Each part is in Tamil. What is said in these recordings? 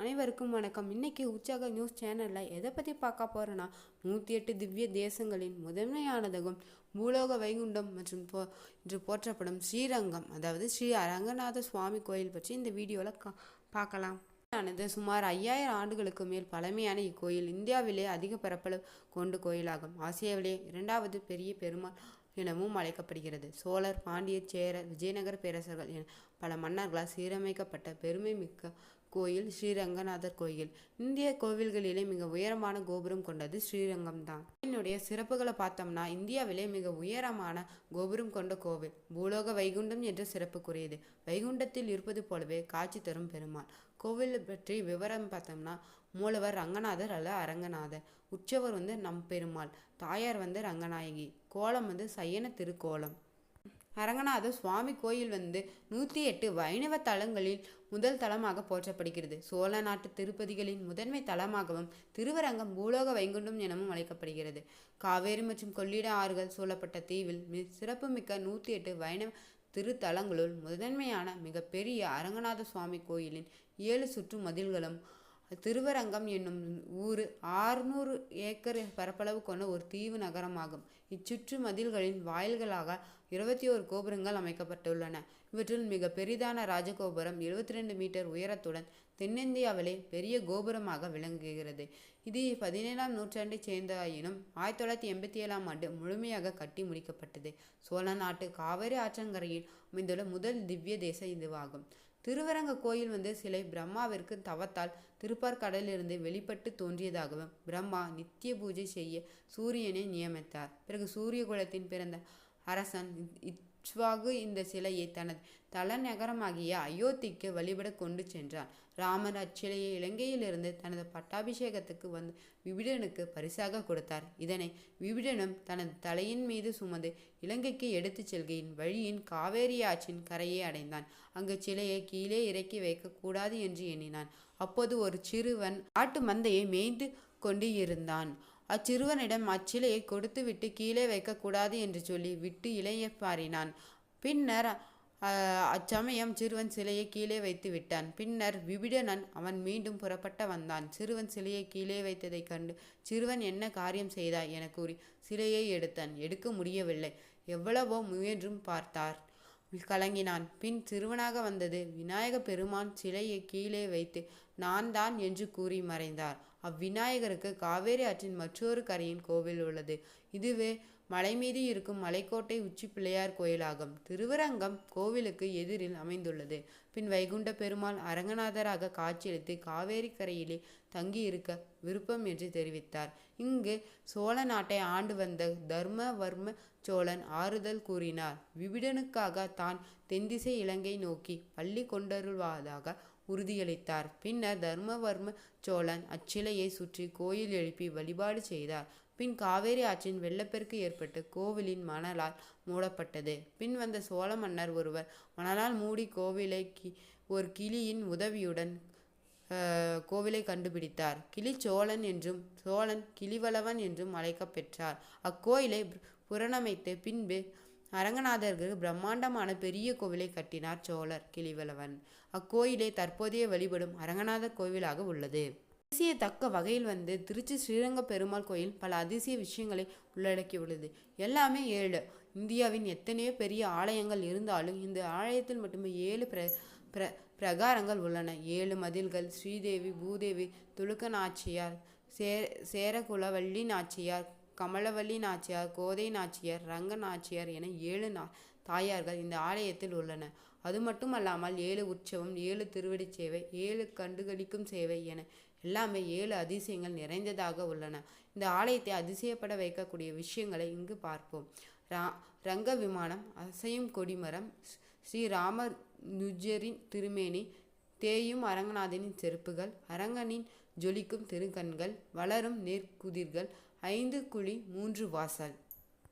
அனைவருக்கும் வணக்கம். இன்னைக்கு உற்சாக நியூஸ் சேனலில் எதை பற்றி பார்க்க போகிறோன்னா நூற்றி எட்டு திவ்ய தேசங்களின் முதன்மையானதகம் பூலோக வைகுண்டம் மற்றும் போ என்று போற்றப்படும் ஸ்ரீரங்கம் அதாவது ஸ்ரீ அரங்கநாத சுவாமி கோயில் பற்றி இந்த வீடியோவில் கா பார்க்கலாம். ஆனது சுமார் ஐயாயிரம் ஆண்டுகளுக்கு மேல் பழமையான இக்கோயில் இந்தியாவிலே அதிக பரப்பளவு கொண்டு கோயிலாகும். ஆசியாவிலே இரண்டாவது பெரிய பெருமாள் எனவும் அழைக்கப்படுகிறது. சோழர் பாண்டியர் சேர விஜயநகர பேரரசர்கள் என பல மன்னர்களால் சீரமைக்கப்பட்ட பெருமை மிக்க கோயில் ஸ்ரீரங்கநாதர் கோயில். இந்திய கோவில்களிலே மிக உயரமான கோபுரம் கொண்டது ஸ்ரீரங்கம் தான் என்னுடைய சிறப்புகளை பார்த்தோம்னா இந்தியாவிலே மிக உயரமான கோபுரம் கொண்ட கோவில் பூலோக வைகுண்டம் என்ற சிறப்புக்குரியது. வைகுண்டத்தில் இருப்பது போலவே காட்சி தரும் பெருமாள். கோவில் பற்றி விவரம் பார்த்தோம்னா மூலவர் ரங்கநாதர் அல்ல அரங்கநாதர். உற்சவர் வந்து நம் பெருமாள். தாயார் வந்து ரங்கநாயகி. கோலம் வந்து சையன திருக்கோலம். அரங்கநாத சுவாமி கோயில் வந்து நூற்றி எட்டு வைணவ தலங்களில் முதல் தலமாக போற்றப்படுகிறது. சோழ நாட்டு திருப்பதிகளின் முதன்மை தலமாகவும் திருவரங்கம் பூலோக வைகுண்டம் எனவும் அழைக்கப்படுகிறது. காவேரி மற்றும் கொள்ளிட ஆறுகள் சூழப்பட்ட தீவில் மி சிறப்புமிக்க நூற்றி எட்டு வைணவ திருத்தலங்களுள் முதன்மையான மிகப்பெரிய அரங்கநாத சுவாமி கோயிலின் ஏழு சுற்று மதில்களும் திருவரங்கம் என்னும் ஊர் ஆறுநூறு ஏக்கர் பரப்பளவு கொண்ட ஒரு தீவு நகரமாகும். இச்சுற்று மதில்களின் வாயில்களாக இருபத்தி ஓரு கோபுரங்கள் அமைக்கப்பட்டுள்ளன. இவற்றில் மிக பெரிதான ராஜகோபுரம் எழுபத்தி ரெண்டு மீட்டர் உயரத்துடன் தென்னிந்தியாவிலே பெரிய கோபுரமாக விளங்குகிறது. இது பதினேழாம் நூற்றாண்டைச் சேர்ந்தாயினும் ஆயிரத்தி தொள்ளாயிரத்தி எண்பத்தி ஏழாம் ஆண்டு முழுமையாக கட்டி முடிக்கப்பட்டது. சோழ நாட்டு காவிரி ஆற்றங்கரையில் அமைந்துள்ள முதல் திவ்ய தேச இதுவாகும். திருவரங்க கோயில் வந்து சிலை பிரம்மாவிற்கு தவத்தால் திருப்பார்கடலிலிருந்து வெளிப்பட்டு தோன்றியதாகவும் பிரம்மா நித்திய பூஜை செய்ய சூரியனை நியமித்தார். பிறகு சூரிய குலத்தின் பிறந்த அரசன் இச்வாகு இந்த சிலையை தனது தலைநகரமாகிய அயோத்திக்கு வழிபட கொண்டு சென்றான். ராமர் அச்சிலையை இலங்கையிலிருந்து தனது பட்டாபிஷேகத்துக்கு வந்து விபிடனுக்கு பரிசாக கொடுத்தார். இதனை விபிடனும் தனது தலையின் மீது சுமந்து இலங்கைக்கு எடுத்துச் செல்கையின் வழியின் காவேரி ஆற்றின் கரையை அடைந்தான். அங்கு சிலையை கீழே இறக்கி வைக்கக்கூடாது என்று எண்ணினான். அப்போது ஒரு சிறுவன் ஆட்டு மந்தையை மேய்ந்து கொண்டு இருந்தான் அச்சிறுவனிடம் அச்சிலையை கொடுத்துவிட்டு கீழே வைக்கக்கூடாது என்று சொல்லி விட்டு இளைய பாரினான். பின்னர் அச்சமயம் சிறுவன் சிலையை கீழே வைத்து விட்டான். பின்னர் விபிடனன் அவன் மீண்டும் புறப்பட்ட வந்தான். சிறுவன் சிலையை கீழே வைத்ததைக் கண்டு சிறுவன் என்ன காரியம் செய்தாய் என கூறி சிலையை எடுத்தான். எடுக்க முடியவில்லை. எவ்வளவோ முயன்றும் பார்த்தார். கலங்கினான். பின் சிறுவனாக வந்தது விநாயக பெருமான் சிலையை கீழே வைத்து நான் தான் என்று கூறி மறைந்தார். அவ்விநாயகருக்கு காவேரி ஆற்றின் மற்றொரு கரையின் கோவில் உள்ளது. இதுவே மலை மீது இருக்கும் மலைக்கோட்டை உச்சி பிள்ளையார் கோயிலாகும். திருவரங்கம் கோவிலுக்கு எதிரில் அமைந்துள்ளது. பின் வைகுண்ட பெருமாள் அரங்கநாதராக காட்சியளித்து காவேரி கரையிலே தங்கியிருக்க விருப்பம் என்று தெரிவித்தார். இங்கு சோழ நாட்டை ஆண்டு வந்த தர்மவர்ம சோழன் ஆறுதல் கூறினார். விபிடனுக்காக தான் தென்திசை இலங்கை நோக்கி பள்ளி கொண்டருள்வதாக உறுதியளித்தார். பின்னர் தர்மவர்ம சோழன் அச்சிலையை சுற்றி கோயில் எழுப்பி வழிபாடு செய்தார். பின் காவேரி ஆற்றின் வெள்ளப்பெருக்கு ஏற்பட்டு கோவிலின் மணலால் மூடப்பட்டது. பின் வந்த சோழ மன்னர் ஒருவர் மணலால் மூடி கோவிலை கி ஒரு கிளியின் உதவியுடன் கோவிலை கண்டுபிடித்தார். கிளி சோழன் என்றும் சோழன் கிளிவளவன் என்றும் அழைக்கப் பெற்றார் அக்கோயிலை புறணமைத்து பின்பு அரங்கநாதருக்கு பிரம்மாண்டமான பெரிய கோவிலை கட்டினார் சோழர் கிளிவளவன் அக்கோயிலே தற்போதைய வழிபடும் அரங்கநாதர் கோவிலாக உள்ளது. அதிசயத்தக்க வகையில் வந்து திருச்சி ஸ்ரீரங்க பெருமாள் கோயில் பல அதிசய விஷயங்களை உள்ளடக்கியுள்ளது. எல்லாமே ஏழு. இந்தியாவின் எத்தனையோ பெரிய ஆலயங்கள் இருந்தாலும் இந்த ஆலயத்தில் மட்டுமே ஏழு பிர பிர பிரகாரங்கள் உள்ளன. ஏழு மதில்கள் ஸ்ரீதேவி பூதேவி துலுக்க நாச்சியார் சே சேரகுலவள்ளி நாச்சியார் கமலவல்லி நாச்சியார் கோதை நாச்சியார் ரங்க நாச்சியார் என ஏழு நா தாயார்கள் இந்த ஆலயத்தில் உள்ளன அது மட்டுமல்லாமல் ஏழு உற்சவம் ஏழு திருவடி சேவை ஏழு கண்டுகளிக்கும் சேவை என எல்லாமே ஏழு அதிசயங்கள் நிறைந்ததாக உள்ளன. இந்த ஆலயத்தை அதிசயப்பட வைக்கக்கூடிய விஷயங்களை இங்கு பார்ப்போம். ரா ரங்க விமானம் அசையும் கொடிமரம் ஸ்ரீ ராமர் நுஜரின் திருமேனி தேயும் அரங்கநாதனின் செருப்புகள் அரங்கனின் ஜொலிக்கும் திருக்கண்கள் வளரும் நேர்குதிர்கள் ஐந்து குழி மூன்று வாசல்.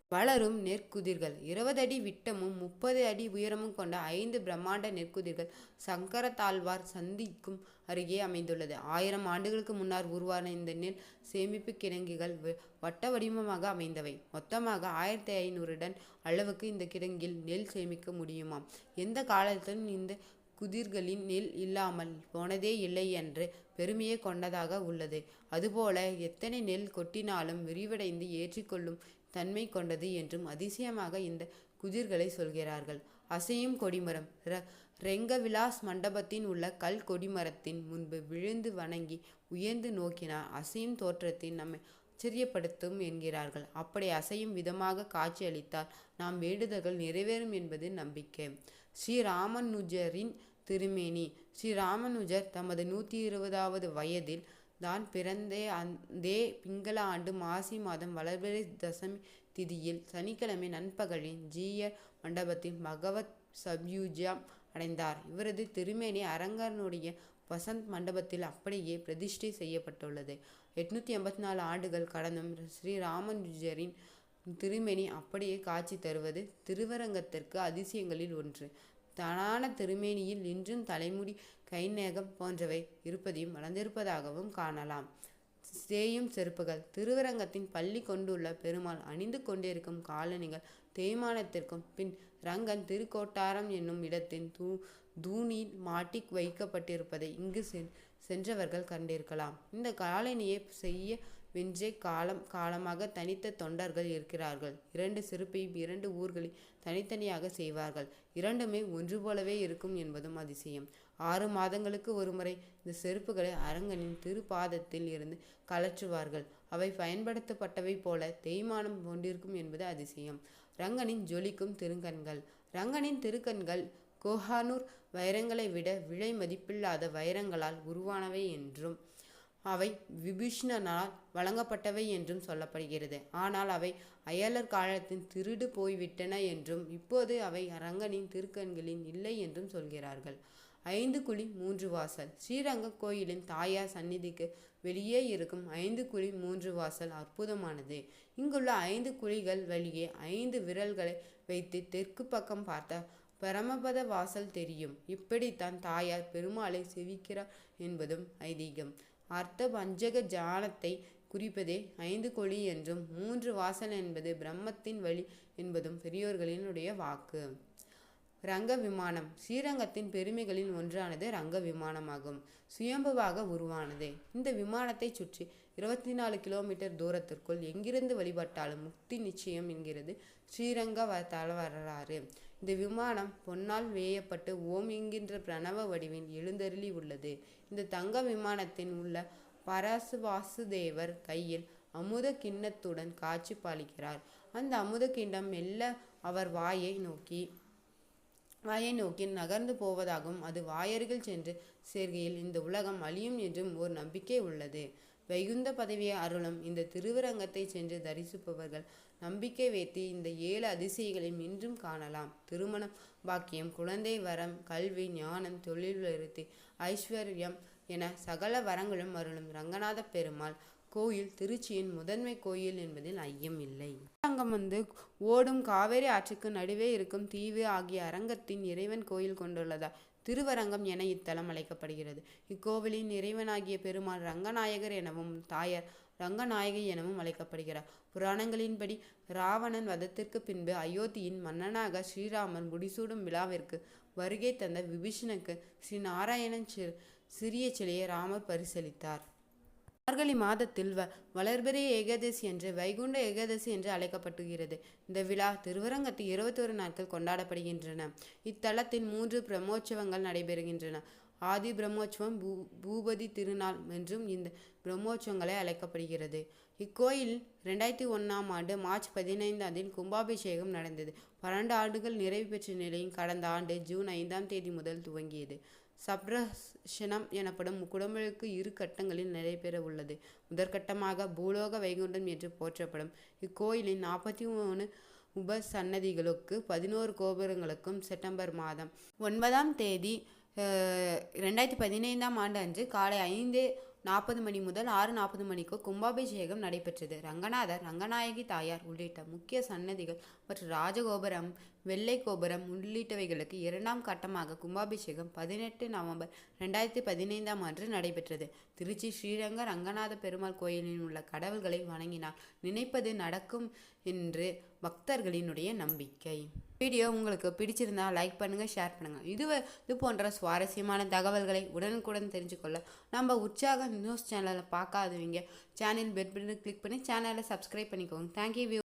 வளரும் நெற்குதிர்கள். இருபது அடி விட்டமும் முப்பது அடி உயரமும் கொண்ட ஐந்து பிரம்மாண்ட நெற்குதிர்கள் சங்கரத்தாழ்வார் சந்திக்கும் அருகே அமைந்துள்ளது. ஆயிரம் ஆண்டுகளுக்கு முன்னர் உருவான இந்த நெல் சேமிப்பு கிடங்குகள் வட்ட வடிவமாக அமைந்தவை. மொத்தமாக ஆயிரத்தி ஐநூறு டன் அளவுக்கு இந்த கிடங்கில் நெல் சேமிக்க முடியுமாம்? எந்த காலத்திலும் இந்த குதிர்களின் நெல் இல்லாமல் போனதே இல்லை என்று பெருமையை கொண்டதாக உள்ளது. அதுபோல எத்தனை நெல் கொட்டினாலும் விரிவடைந்து ஏற்றிக்கொள்ளும் தன்மை கொண்டது என்றும் அதிசயமாக இந்த குதிர்களை சொல்கிறார்கள். அசையும் கொடிமரம் ர ரெங்கவிலாஸ் மண்டபத்தின் உள்ள கல் கொடிமரத்தின் முன்பு விழுந்து வணங்கி உயர்ந்து நோக்கினார் அசையும் தோற்றத்தின் நம்மை ஆச்சரியப்படுத்தும் என்கிறார்கள். அப்படி அசையும் விதமாக காட்சியளித்தால் நாம் வேண்டுதல்கள் நிறைவேறும் என்பது நம்பிக்கை. ஸ்ரீராமனுஜரின் திருமேனி. ஸ்ரீராமனுஜர் தமது நூற்றி இருபதாவது வயதில் தான் பிறந்தே அந்தே பிங்கள ஆண்டு மாசி மாதம் வளர்பிறை தசமி திதியில் சனிக்கிழமை நண்பகலின் ஜீயர் மண்டபத்தில் பகவத் சப்யூஜம் அடைந்தார். இவரது திருமேனி அரங்கனுடைய வசந்த் மண்டபத்தில் அப்படியே பிரதிஷ்டை செய்யப்பட்டுள்ளது. எட்நூத்தி எண்பத்தி நாலு ஆண்டுகள் கடந்தும் ஸ்ரீராமானுஜரின் திருமேனி அப்படியே காட்சி தருவது திருவரங்கத்திற்கு அதிசயங்களில் ஒன்று. தனான திருமேனியில் இன்றும் தலைமுடி கைநேகம் போன்றவை இருப்பதையும் வளர்ந்திருப்பதாகவும் காணலாம். சேயும் செருப்புகள். திருவரங்கத்தின் பள்ளி கொண்டுள்ள பெருமாள் அணிந்து கொண்டிருக்கும் காலணிகள் தேய்மானத்திற்கும் பின் ரங்கன் திருக்கோட்டாரம் என்னும் இடத்தின் தூ தூணில் மாட்டி வைக்கப்பட்டிருப்பதை இங்கு சென் சென்றவர்கள் கண்டிருக்கலாம். இந்த காலணியை செய்ய வென்றே காலம் காலமாக தனித்த தொண்டர்கள் இருக்கிறார்கள். இரண்டு செருப்பையும் இரண்டு ஊர்களில் தனித்தனியாக செய்வார்கள். இரண்டுமே ஒன்று போலவே இருக்கும் என்பதும் அதிசயம். ஆறு மாதங்களுக்கு ஒருமுறை இந்த செருப்புகளை அரங்கனின் திருப்பாதத்தில் இருந்து கலற்றுவார்கள் அவை பயன்படுத்தப்பட்டவை போல தேய்மானம் கொண்டிருக்கும் என்பது அதிசயம். ரங்கனின் ஜொலிக்கும் திருக்கண்கள். ரங்கனின் திருக்கண்கள் கோஹானூர் வைரங்களை விட விலை மதிப்பில்லாத வைரங்களால் உருவானவை என்றும் அவை விபீஷ்ணனால் வழங்கப்பட்டவை என்றும் சொல்லப்படுகிறது. ஆனால் அவை அயலர் காலத்தில் திருடு போய்விட்டன என்றும் இப்போது அவை அரங்கனின் திருக்கண்களின் இல்லை என்றும் சொல்கிறார்கள். ஐந்து குழி மூன்று வாசல். ஸ்ரீரங்க கோயிலின் தாயார் சந்நிதிக்கு வெளியே இருக்கும் ஐந்து குழி மூன்று வாசல் அற்புதமானது. இங்குள்ள ஐந்து குழிகள் வழியே ஐந்து விரல்களை வைத்து தெற்கு பக்கம் பார்த்த பரமபத வாசல் தெரியும். இப்படித்தான் தாயார் பெருமாளை செவிக்கிறார் என்பதும் ஐதீகம். அர்த்த பஞ்சக ஜானத்தை குறிப்பதே ஐந்து கொழி என்றும் மூன்று வாசல் என்பது பிரம்மத்தின் வழி என்பதும் பெரியோர்களினுடைய வாக்கு. ரங்க விமானம் ஸ்ரீரங்கத்தின் பெருமைகளில் ஒன்றானது ரங்க விமானமாகும். சுயம்புவாக உருவானது. இந்த விமானத்தை சுற்றி இருபத்தி நாலு கிலோமீட்டர் தூரத்திற்குள் எங்கிருந்து வழிபட்டாலும் முக்தி நிச்சயம் என்கிறது ஸ்ரீரங்க தல வரலாறு இந்த விமானம் பொன்னால் வேயப்பட்டு ஓம் என்கின்ற பிரணவ வடிவில் எழுந்தருளி உள்ளது. இந்த தங்க விமானத்தின் உள்ள பரசு வாசுதேவர் கையில் அமுத கிண்ணத்துடன் காட்சி பாலிக்கிறார். அந்த அமுத கிண்ணம் மெல்ல அவர் வாயை நோக்கி வாயை நோக்கி நகர்ந்து போவதாகவும் அது வாயருகில் சென்று சேர்கையில் இந்த உலகம் அழியும் என்றும் ஒரு நம்பிக்கை உள்ளது. வைகுந்த பதவியை அருளும் இந்த திருவரங்கத்தை சென்று தரிசிப்பவர்கள் நம்பிக்கை வைத்து இந்த ஏழு அதிசயங்களையும் இன்றும் காணலாம். திருமணம் பாக்கியம் குழந்தை வரம் கல்வி ஞானம் தொழில் விருத்தி ஐஸ்வர்யம் என சகல வரங்களும் அருளும் ரங்கநாத பெருமாள் கோயில் திருச்சியின் முதன்மை கோயில் என்பதில் ஐயம் இல்லை. அரங்கம் வந்து ஓடும் காவேரி ஆற்றுக்கு நடுவே இருக்கும் தீவு ஆகிய அரங்கத்தின் இறைவன் கோயில் கொண்டுள்ளதா? திருவரங்கம் என இத்தலம் அழைக்கப்படுகிறது. இக்கோவிலின் இறைவனாகிய பெருமாள் ரங்கநாயகர் எனவும் தாயார் ரங்கநாயகி எனவும் அழைக்கப்படுகிறார். புராணங்களின்படி ராவணன் வதத்திற்கு பின்பு அயோத்தியின் மன்னனாக ஸ்ரீராமன் முடிசூடும் விழாவிற்கு வருகை தந்த விபீஷனுக்கு ஸ்ரீ நாராயணன் சிறிய சிலையை ராமர் பரிசளித்தார். மார்கழி மாதத்தில் வ வளர்பிறை ஏகாதசி என்று வைகுண்ட ஏகாதசி என்று அழைக்கப்படுகிறது. இந்த விழா திருவரங்கத்தில் இருபத்தொரு நாட்கள் கொண்டாடப்படுகின்றன. இத்தலத்தில் மூன்று பிரம்மோற்சவங்கள் நடைபெறுகின்றன. ஆதி பிரம்மோற்சவம் பூ பூபதி திருநாள் என்றும் இந்த பிரம்மோற்சவங்களை அழைக்கப்படுகிறது. இக்கோயில் ரெண்டாயிரத்தி ஒன்றாம் ஆண்டு மார்ச் பதினைந்தாம் கும்பாபிஷேகம் நடந்தது. பன்னெண்டு ஆண்டுகள் நிறைவு பெற்ற நிலையில் கடந்த ஆண்டு ஜூன் ஐந்தாம் தேதி முதல் துவங்கியது. சப்ரஷனம் எனப்படும் குடமுழுக்கு இரு கட்டங்களில் நடைபெற உள்ளது முதற்கட்டமாக பூலோக வைகுண்டம் என்று போற்றப்படும். இக்கோயிலின் நாற்பத்தி மூணு உபசன்னதிகளுக்கு பதினோரு கோபுரங்களுக்கும் செப்டம்பர் மாதம் ஒன்பதாம் தேதி ரெண்டாயிரத்தி பதினைந்தாம் ஆண்டு அன்று காலை ஐந்து நாற்பது மணி முதல் ஆறு நாற்பது மணிக்கு கும்பாபிஷேகம் நடைபெற்றது. ரங்கநாதர் ரங்கநாயகி தாயார் உள்ளிட்ட முக்கிய சன்னதிகள் மற்றும் ராஜகோபுரம் வெள்ளை கோபுரம் உள்ளிட்டவைகளுக்கு இரண்டாம் கட்டமாக கும்பாபிஷேகம் பதினெட்டு நவம்பர் ரெண்டாயிரத்தி பதினைந்தாம் அன்று நடைபெற்றது. திருச்சி ஸ்ரீரங்க ரங்கநாத பெருமாள் கோயிலில் உள்ள கடவுள்களை வணங்கினால் நினைப்பது நடக்கும் என்று பக்தர்களினுடைய நம்பிக்கை. வீடியோ உங்களுக்கு பிடிச்சிருந்தா லைக் பண்ணுங்கள் ஷேர் பண்ணுங்கள் இது இது போன்ற சுவாரஸ்யமான தகவல்களை உடனுக்குடன் தெரிஞ்சுக்கொள்ள நம்ம உற்சாக நியூஸ் சேனலை பார்க்காதவங்க சேனல் பெட் பட்டனை கிளிக் பண்ணி சேனலை சப்ஸ்கிரைப் பண்ணிக்கோங்க. தேங்க்யூ